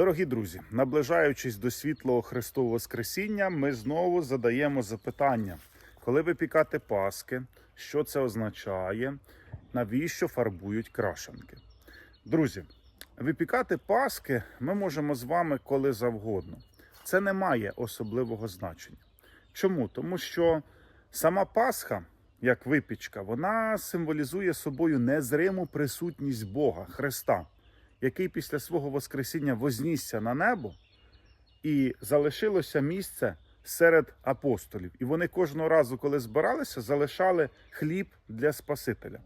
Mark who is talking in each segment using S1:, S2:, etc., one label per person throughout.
S1: Дорогі друзі, наближаючись до світлого Христового Воскресіння, ми знову задаємо запитання, коли випікати паски, що це означає, навіщо фарбують крашенки. Друзі, випікати паски ми можемо з вами коли завгодно. Це не має особливого значення. Чому? Тому що сама Пасха, як випічка, вона символізує собою незриму присутність Бога, Христа який після свого Воскресіння вознісся на небо, і залишилося місце серед апостолів. І вони кожного разу, коли збиралися, залишали хліб для Спасителя,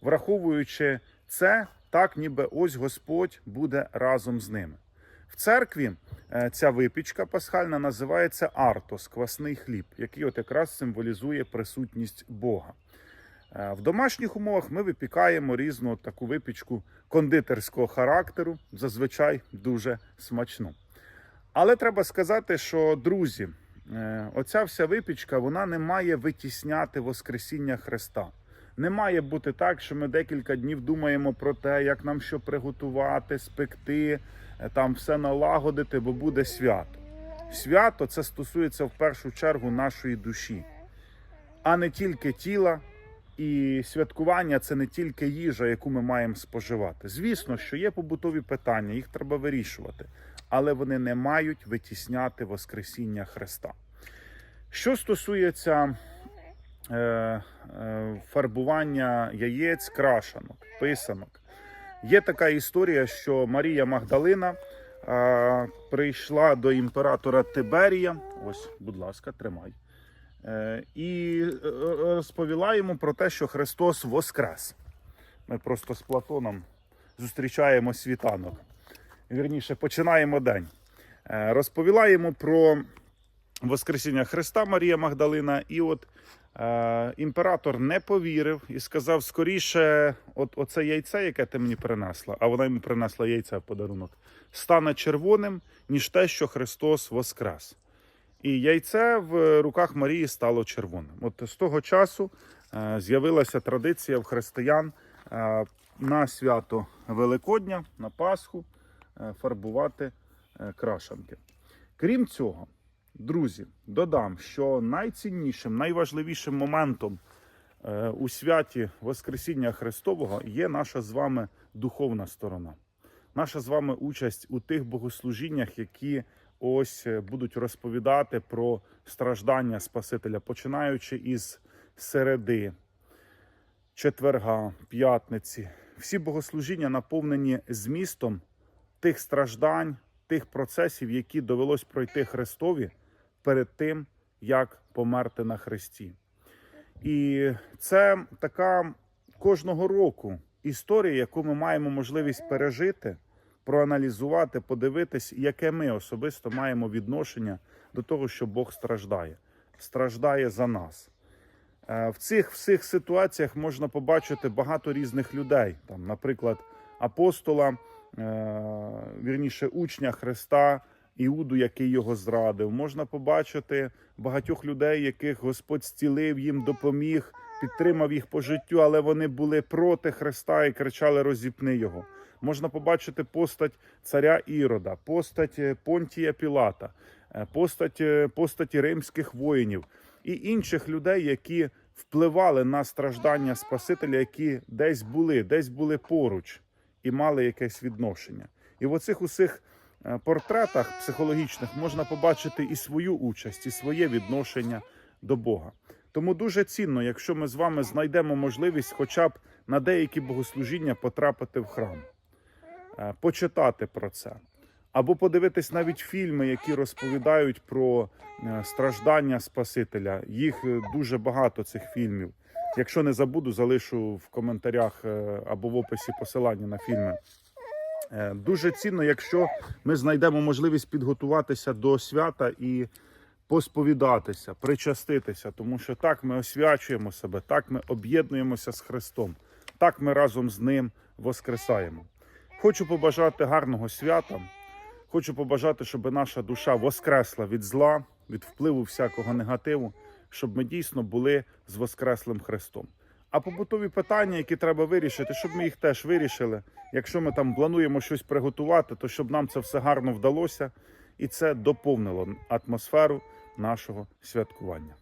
S1: враховуючи це, так ніби ось Господь буде разом з ними. В церкві е, ця випічка пасхальна називається артос, квасний хліб, який от якраз символізує присутність Бога. Е, В домашніх умовах ми випікаємо різну таку випічку кондитерського характеру, зазвичай дуже смачну. Але треба сказати, що друзі, е, оця вся випічка вона не має витісняти Воскресіння Христа. Не має бути так, що ми декілька днів думаємо про те, як нам що приготувати, спекти, е, там все налагодити, бо буде свято. Свято це стосується в першу чергу нашої душі, а не тільки тіла, і святкування це не тільки їжа, яку ми маємо споживати. Звісно, що є побутові питання, їх треба вирішувати, але вони не мають витісняти Воскресіння Христа. Що стосується е, е, фарбування яєць, крашанок, писанок, є така історія, що Марія Магдалина е, прийшла до імператора Тиберія. Ось, будь ласка, тримай. Е, і е, розповіла йому про те, що Христос воскрес. Ми просто з Платоном зустрічаємо світанок. Вірніше, починаємо день. Е, Розповіла йому про Воскресіння Христа Марія Магдалина. І от е, імператор не повірив і сказав: скоріше, от оце яйце, яке ти мені принесла, а вона йому принесла яйце в подарунок, стане червоним, ніж те, що Христос воскрес. І яйце в руках Марії стало червоним. От з того часу е, з'явилася традиція в християн е, на свято Великодня, на Пасху е, фарбувати крашанки. Крім цього, друзі, додам, що найціннішим, найважливішим моментом у святі Воскресіння Христового є наша з вами духовна сторона. Наша з вами участь у тих богослужіннях, які ось е, будуть розповідати про страждання Спасителя, починаючи із середи, четверга, п'ятниці. Всі богослужіння наповнені змістом тих страждань, тих процесів, які довелось пройти Христові перед тим, як померти на Христі. І це така кожного року історія, яку ми маємо можливість пережити, проаналізувати, подивитись, яке ми особисто маємо відношення до того, що Бог страждає, страждає за нас. Е, В цих всіх ситуаціях можна побачити багато різних людей. Там, наприклад, апостола, е, вірніше, учня Христа, Іуду, який його зрадив. Можна побачити багатьох людей, яких Господь зцілив, їм допоміг, підтримав їх по життю, але вони були проти Христа і кричали: розіпни його. Можна побачити постать царя Ірода, постать е, Понтія Пілата, е, постать, е, постаті римських воїнів і інших людей, які впливали на страждання Спасителя, які десь були, десь були поруч і мали якесь відношення. І в оцих усіх портретах психологічних можна побачити і свою участь, і своє відношення до Бога. Тому дуже цінно, якщо ми з вами знайдемо можливість, хоча б на деякі богослужіння потрапити в храм, е, почитати про це. Або подивитись навіть фільми, які розповідають про е, страждання Спасителя. Їх е, дуже багато цих фільмів. Якщо не забуду, залишу в коментарях або в описі посилання на фільми. Дуже цінно, якщо ми знайдемо можливість підготуватися до свята і посповідатися, причаститися, тому що так ми освячуємо себе, так ми об'єднуємося з Христом, так ми разом з Ним воскресаємо. Хочу побажати гарного свята. Хочу побажати, щоб наша душа воскресла від зла, від впливу всякого негативу, щоб ми дійсно були з Воскреслим Христом. А побутові питання, які треба вирішити, щоб ми їх теж вирішили. Якщо ми там плануємо щось приготувати, то щоб нам це все гарно вдалося, і це доповнило атмосферу нашого святкування.